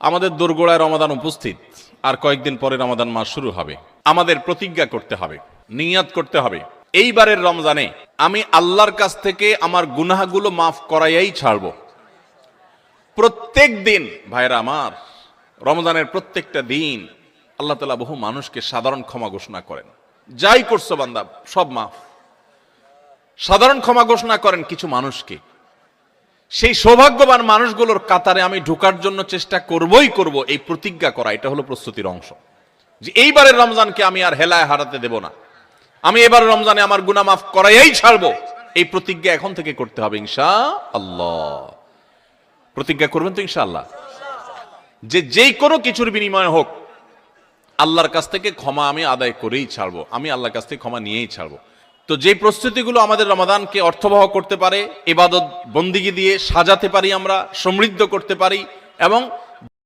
আমাদের দোরগোড়ায় রমাদান উপস্থিত, আর কয়েকদিন পরে রমাদান মাস শুরু হবে। আমাদের প্রতিজ্ঞা করতে হবে, নিয়াত করতে হবে। এইবারের রমজানে আমি আল্লাহর কাছ থেকে আমার গুনাহগুলো মাফ করাইয়াই ছাড়ব। প্রত্যেক দিন ভাইরা আমার, রমজানের প্রত্যেকটা দিন আল্লাহ তালা বহু মানুষকে সাধারণ ক্ষমা ঘোষণা করেন। যাই করছ বান্দা, সব মাফ। সাধারণ ক্ষমা ঘোষণা করেন কিছু মানুষকে। সেই সৌভাগ্যবান মানুষগুলোর কাতারে আমি ঢোকার জন্য চেষ্টা করবই করব এই প্রতিজ্ঞা করা, এটা হলো প্রস্তুতির অংশ। যে এইবারের রমজানকে আমি আর হেলায় হারাতে দেব না। আমি এবার রমজানে আমার গুনাহ মাফ করাইয়াই ছাড়বো। এই প্রতিজ্ঞা এখন থেকে করতে হবে ইনশা আল্লাহ প্রতিজ্ঞা করবেন তো ইনশাআল্লাহ। যে যেই কোনো কিছুর বিনিময় হোক, আল্লাহর কাছ থেকে ক্ষমা আমি আদায় করেই ছাড়বো। আমি আল্লাহর কাছ থেকে ক্ষমা নিয়েই ছাড়বো। তো যে প্রস্তুতিগুলো আমাদের রমাদানকে অর্থবহ করতে পারে, এবাদত বন্দিগি দিয়ে সাজাতে পারি আমরা, সমৃদ্ধ করতে পারি, এবং